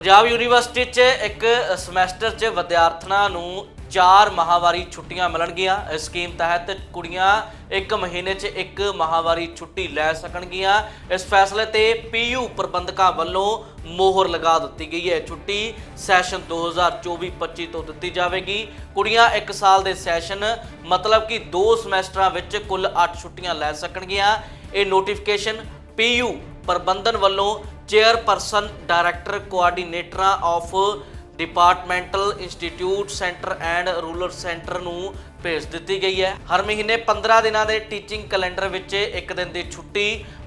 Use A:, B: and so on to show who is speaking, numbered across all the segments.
A: Punjab university 'ਚ ਇੱਕ semester 'ਚ ਵਿਦਿਆਰਥਣਾਂ ਨੂੰ ਚਾਰ ਮਾਹਵਾਰੀ ਛੁੱਟੀਆਂ ਮਿਲਣਗੀਆਂ। ਇਸ ਸਕੀਮ ਤਹਿਤ ਕੁੜੀਆਂ ਇੱਕ ਮਹੀਨੇ 'ਚ ਇੱਕ ਮਾਹਵਾਰੀ ਛੁੱਟੀ ਲੈ ਸਕਣਗੀਆਂ। ਇਸ ਫੈਸਲੇ ਤੇ ਪੀਯੂ ਪ੍ਰਬੰਧਕਾਂ ਵੱਲੋਂ ਮੋਹਰ ਲਗਾ ਦਿੱਤੀ ਗਈ ਹੈ। ਛੁੱਟੀ ਸੈਸ਼ਨ 2024-25 ਤੋਂ ਦਿੱਤੀ ਜਾਵੇਗੀ। ਕੁੜੀਆਂ 1 ਸਾਲ ਦੇ ਸੈਸ਼ਨ, ਮਤਲਬ ਕਿ 2 ਸਮੈਸਟਰਾਂ ਵਿੱਚ ਕੁੱਲ 8 ਛੁੱਟੀਆਂ ਲੈ ਸਕਣਗੀਆਂ। ਇਹ ਨੋਟੀਫਿਕੇਸ਼ਨ ਪੀਯੂ ਪ੍ਰਬੰਧਨ ਵੱਲੋਂ chairperson director ਕੋਆਰਡੀਨੇਟਰਾਂ of departmental institute centre and rural centre ਨੂੰ ਭੇਜ ਦਿੱਤੀ ਗਈ ਹੈ। ਹਰ ਮਹੀਨੇ 15 ਦਿਨਾਂ ਦੇ ਟੀਚਿੰਗ ਕੈਲੰਡਰ ਵਿੱਚ ਇੱਕ ਦਿਨ ਦੀ ਛੁੱਟੀ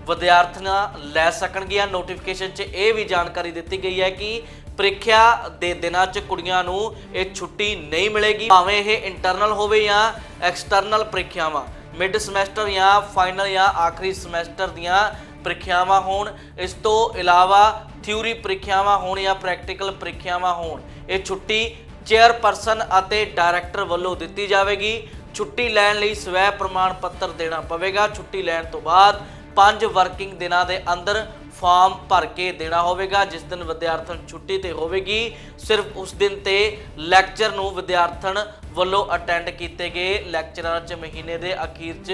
A: ਵਿਦਿਆਰਥੀਆਂ ਲੈ ਸਕਣਗੀਆਂ। ਨੋਟੀਫਿਕੇਸ਼ਨ 'ਚ ਇਹ ਵੀ ਜਾਣਕਾਰੀ ਦਿੱਤੀ ਗਈ ਹੈ ਕਿ ਪ੍ਰੀਖਿਆ ਦੇ ਦਿਨਾਂ 'ਚ ਕੁੜੀਆਂ ਨੂੰ ਇਹ ਛੁੱਟੀ ਨਹੀਂ ਮਿਲੇਗੀ। ਭਾਵੇਂ ਇਹ ਇੰਟਰਨਲ ਹੋਵੇ ਜਾਂ ਐਕਸਟਰਨਲ ਪ੍ਰੀਖਿਆਵਾਂ। ਮਿਡ ਸਮੈਸਟਰ ਜਾਂ ਫਾਈਨਲ ਜਾਂ ਆਖਰੀ ਸਮੈਸਟਰ ਦੀਆਂ ਪ੍ਰੀਖਿਆਵਾਂ ਹੋਣ, ਇਸ ਤੋਂ ਇਲਾਵਾ ਥਿਊਰੀ ਪ੍ਰੀਖਿਆਵਾਂ ਹੋਣ ਜਾਂ ਪ੍ਰੈਕਟੀਕਲ ਪ੍ਰੀਖਿਆਵਾਂ ਹੋਣ, ਇਹ ਛੁੱਟੀ ਚੇਅਰਪਰਸਨ ਅਤੇ ਡਾਇਰੈਕਟਰ ਵੱਲੋਂ ਦਿੱਤੀ ਜਾਵੇਗੀ। ਛੁੱਟੀ ਲੈਣ ਲਈ ਸਵੈ ਪ੍ਰਮਾਣ ਪੱਤਰ ਦੇਣਾ ਪਵੇਗਾ। ਛੁੱਟੀ ਲੈਣ ਤੋਂ ਬਾਅਦ 5 ਵਰਕਿੰਗ ਦਿਨਾਂ ਦੇ ਅੰਦਰ ਫਾਰਮ ਭਰ ਕੇ ਦੇਣਾ ਹੋਵੇਗਾ, ਜਿਸ ਦਿਨ ਵਿਦਿਆਰਥਣ ਛੁੱਟੀ ਤੇ ਹੋਵੇਗੀ। ਸਿਰਫ ਉਸ ਦਿਨ ਤੇ ਲੈਕਚਰ ਨੂੰ ਵਿਦਿਆਰਥਣ ਵੱਲੋਂ ਅਟੈਂਡ ਕੀਤੇ ਗਏ ਲੈਕਚਰਾਂ 'ਚ ਮਹੀਨੇ ਦੇ ਅਖੀਰ 'ਚ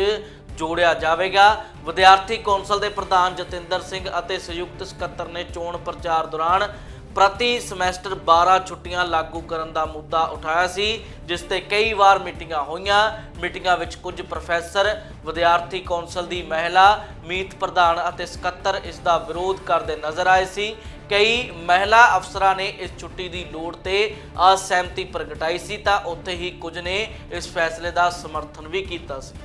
A: ਜੋੜਿਆ ਜਾਵੇਗਾ। ਵਿਦਿਆਰਥੀ ਕੌਂਸਲ ਦੇ ਪ੍ਰਧਾਨ ਜਤਿੰਦਰ ਸਿੰਘ ਅਤੇ ਸੰਯੁਕਤ ਸਕੱਤਰ ਨੇ ਚੋਣ ਪ੍ਰਚਾਰ ਦੌਰਾਨ ਪ੍ਰਤੀ ਸਮੈਸਟਰ 12 ਛੁੱਟੀਆਂ ਲਾਗੂ ਕਰਨ ਦਾ ਮੁੱਦਾ ਉਠਾਇਆ ਸੀ, ਜਿਸ ਤੇ ਕਈ ਵਾਰ ਮੀਟਿੰਗਾਂ ਹੋਈਆਂ। ਮੀਟਿੰਗਾਂ ਵਿੱਚ ਕੁਝ ਪ੍ਰੋਫੈਸਰ, ਵਿਦਿਆਰਥੀ ਕੌਂਸਲ ਦੀ ਮਹਿਲਾ, ਮੀਤ ਪ੍ਰਧਾਨ ਅਤੇ ਸਕੱਤਰ ਇਸ ਦਾ ਵਿਰੋਧ ਕਰਦੇ ਨਜ਼ਰ ਆਏ ਸੀ। ਕਈ ਮਹਿਲਾ ਅਫਸਰਾਂ ਨੇ ਇਸ ਛੁੱਟੀ ਦੀ ਲੋੜ ਤੇ ਅਸਹਿਮਤੀ ਪ੍ਰਗਟਾਈ ਸੀ ਤਾਂ ਉੱਥੇ ਹੀ ਕੁਝ ਨੇ ਇਸ ਫੈਸਲੇ ਦਾ ਸਮਰਥਨ ਵੀ ਕੀਤਾ ਸੀ।